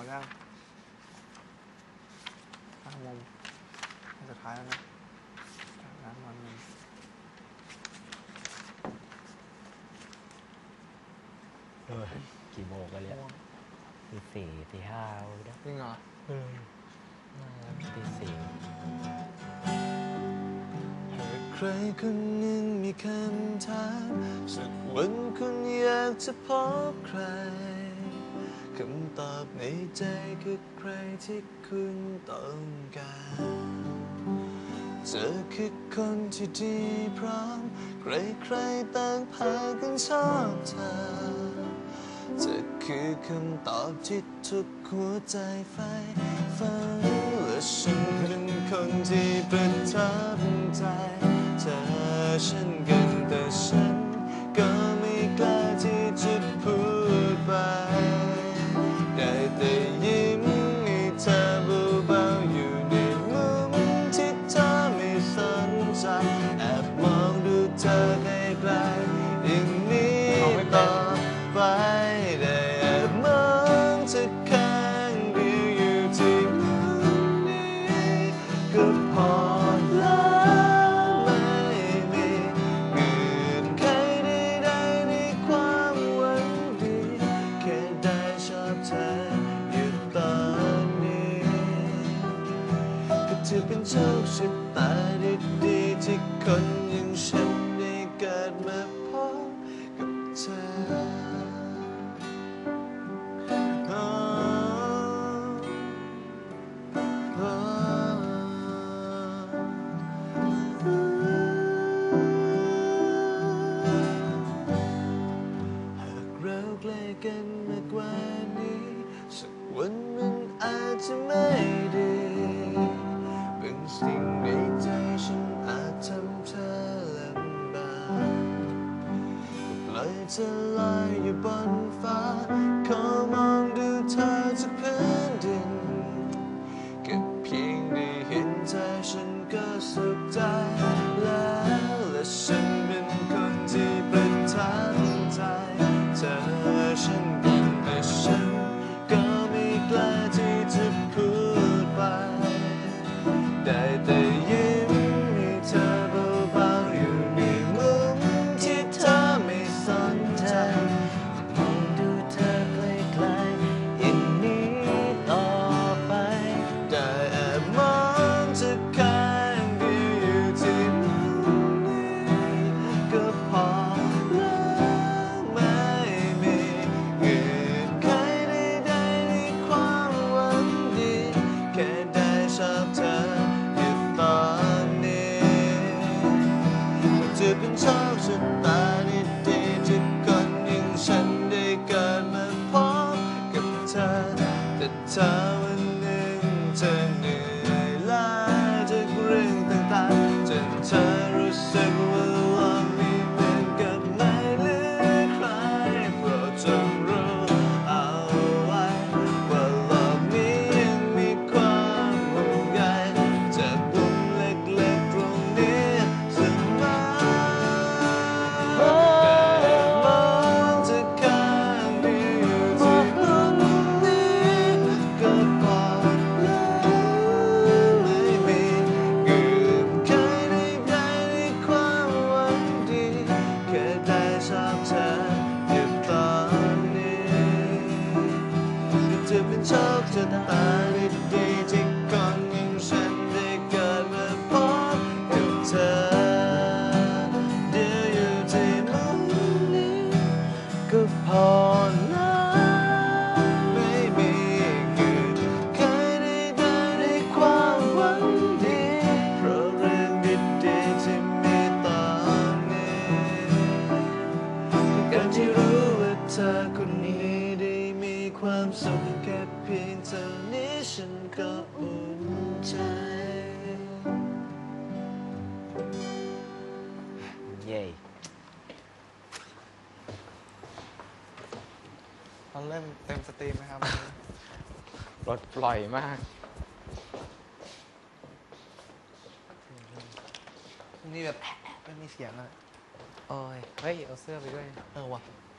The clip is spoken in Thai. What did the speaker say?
อยังห้าโมงวันสุดท้ายแล้วนะจากนั้นวันหนึ่งเออกี่โมงกันเนี่ยตีสี่ตีห้าแล้วนะจริงเหรอเออตีสี่หากใครคนหนึ่งมีคำถามสักวันคุณอยากจะพบใคร คำตอบในใจคือใครที่คุณต้องการเธอคือคนที่ดีพร้อม ใครๆต่างพากันชอบเธอเธอคือคำตอบที่ทุกหัวใจใฝ่ฝันและฉันเป็นคนที่ประทับใจ ก็ถือเป็นโชคชะตาดีๆที่คนอย่างฉันได้เกิดมา สิ่งในใจฉันอาจทำเธอลำบากปล่อยเธอ เป็นโชคชะตาดีๆที่คนอย่างฉันได้เกิดมาพบกับเธอแต่เธอวันหนึ่งจะเหนื่อ จะเป็นโความสุขแค่เพียงเท่านี้ฉันก็อุ่นใจ เย่เราเริ่มเต็มสตรีมไหมครับรถปล่อยมาก นี่แบบไม่มีเสียงอะโอ้ย เฮ้ย เอาเสื้อไปด้วย เออว่ะเ